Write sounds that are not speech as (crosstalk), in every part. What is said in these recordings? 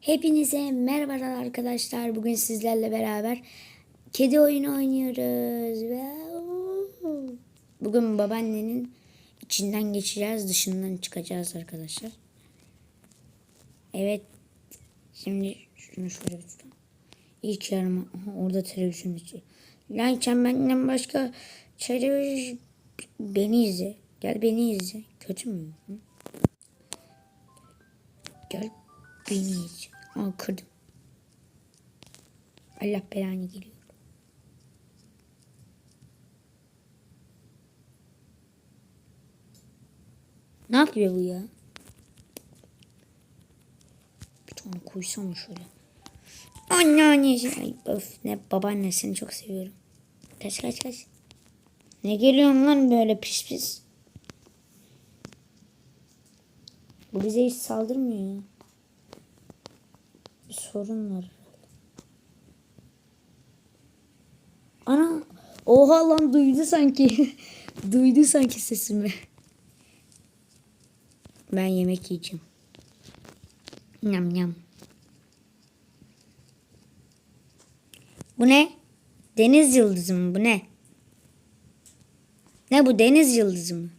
Hepinize merhabalar arkadaşlar. Bugün sizlerle beraber kedi oyunu oynuyoruz. Bugün babaannenin içinden geçeceğiz, dışından çıkacağız arkadaşlar. Evet. Şimdi şunu şöyle bir tutalım. İlk yarıma. Orada televizyon açıyor. Lan sen benden başka televizyon... Beni izle. Gel beni izle. Kötü mü? Gel izle. Aa kırdım. Allah belanı geliyor. Ne yapıyor bu ya? Bir tane koysam şöyle. Anneannesi. Ay öf ne babaannesini çok seviyorum. Kaç kaç kaç. Ne geliyorsun lan böyle pis pis. Bu bize hiç saldırmıyor ya. Sorun var. Ana. Oha lan duydu sanki. (laughs) duydu sanki sesimi. Ben yemek yiyeceğim. Nyam nyam. Bu ne? Deniz yıldızı mı? Bu ne? Ne bu deniz yıldızı mı?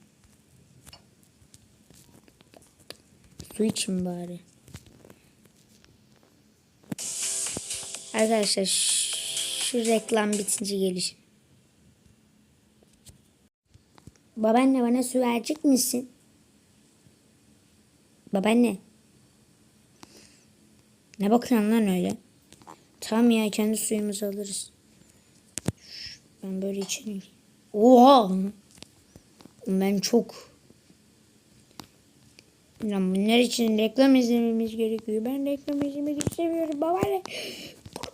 Su için bari. Arkadaşlar şu reklam bitince gelişim. Babaanne bana su verecek misin? Babaanne. Ne bakıyorsun lan öyle? Tamam ya kendi suyumuzu alırız. Ben böyle içeyim. Oha! Ben çok Lan bunlar için reklam izlememiz gerekiyor. Ben reklam izlemek istemiyorum. Babaanne.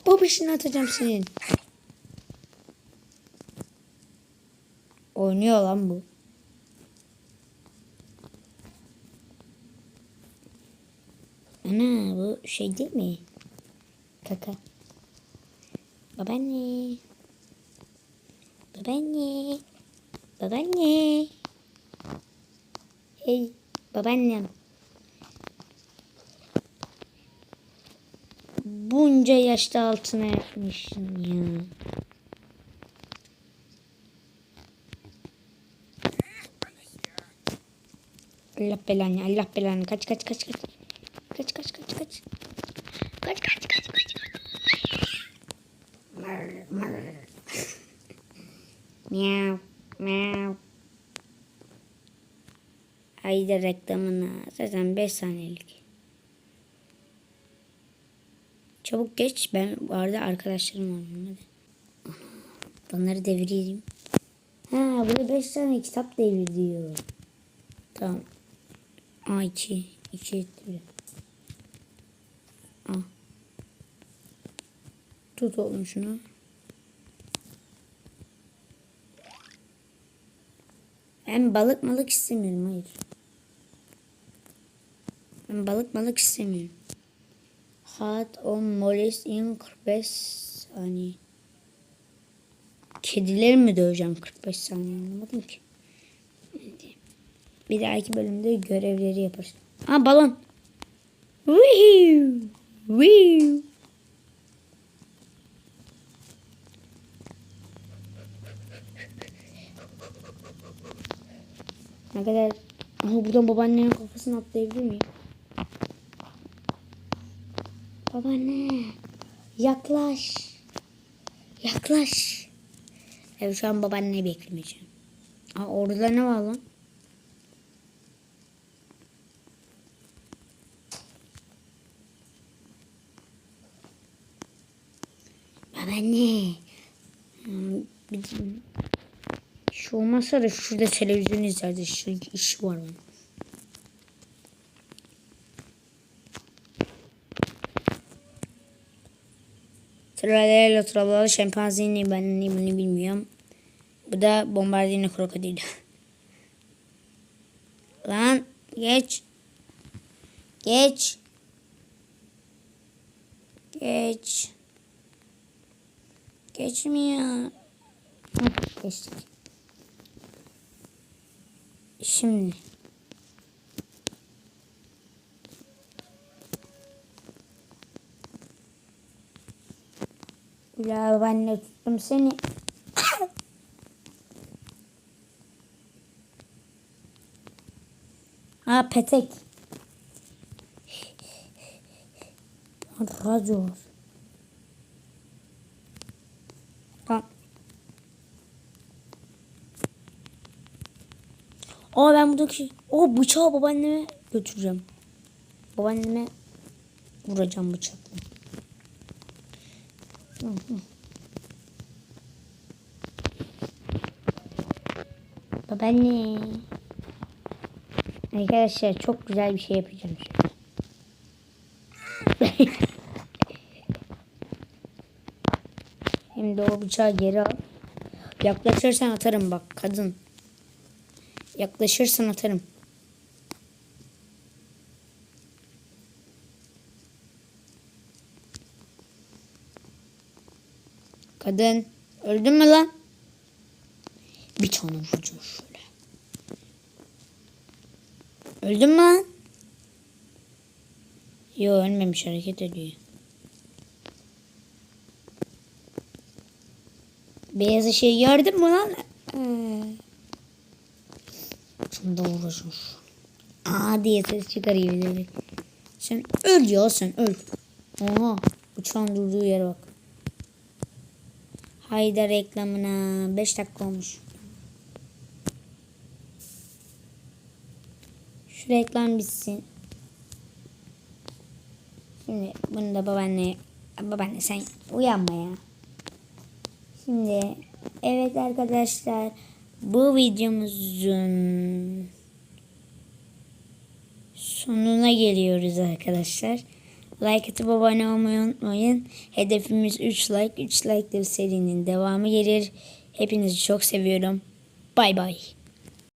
Babasını atacağım senin. Oynuyor lan bu. Ana bu şey değil mi? Kaka. Babaanne. Babaanne. Babaanne. Hey babaannem. Bunca yaşta altına yapmışsın ya. Allah belanı, Allah belanı. Kaç kaç kaç kaç. Kaç kaç kaç kaç. Kaç kaç kaç kaç. Miau, (laughs) miau. Ayda reklamına zaten 5 saniyelik. Çabuk geç. Ben arada arkadaşlarım oynuyorum hadi. Bunları devireyim. Ha burada 5 tane kitap devir diyor. Tamam. A 2. 2 etti. A. Tut oğlum şunu. Ben balık malık istemiyorum hayır. Ben balık malık istemiyorum. Hot on molest in 45 saniye. Kedileri mi döveceğim 45 saniye anlamadım ki. Bir dahaki bölümde görevleri yaparız. Aa balon. Wiu. Wiu. Ne kadar... Aha buradan babaannenin kafasını atlayabilir miyim? Babaanne. Yaklaş. Yaklaş. Evet şu an babaanneyi beklemeyeceğim. Aa orada ne var lan? Babaanne. Hmm, Şu olmazsa da şurada televizyon izlerdi. Şu iş var onun. Tralalero tralala şempanzini ben ne bunu bilmiyorum. Bu da bombardino krokodil. (laughs) Lan geç. Geç. Geç. Geçmiyor. Geçtik. Şimdi. Ya de tuttum seni. (coughs) ha petek. Ol. Tamam. Aa ben buradaki o bıçağı babaanneme götüreceğim. Babaanneme vuracağım bıçakla. Babaanne. Arkadaşlar çok güzel bir şey yapacağım şimdi. Şimdi o bıçağı geri al. Yaklaşırsan atarım bak kadın. Yaklaşırsan atarım. Kadın öldün mü lan? Bir tane vuracağım şöyle. Öldün mü lan? Yo ölmemiş hareket ediyor. Beyaz ışığı gördün mü lan? Ee. Şunu da vuracağım. Aa diye ses çıkarıyor. Sen öl ya sen öl. Oha uçağın durduğu yere bak. Hayda reklamına 5 dakika olmuş. Şu reklam bitsin. Şimdi bunu da babaanne babaanne sen uyanma ya. Şimdi evet arkadaşlar bu videomuzun sonuna geliyoruz arkadaşlar. Like atıp abone olmayı unutmayın. Hedefimiz 3 like. 3 like de serinin devamı gelir. Hepinizi çok seviyorum. Bay bay.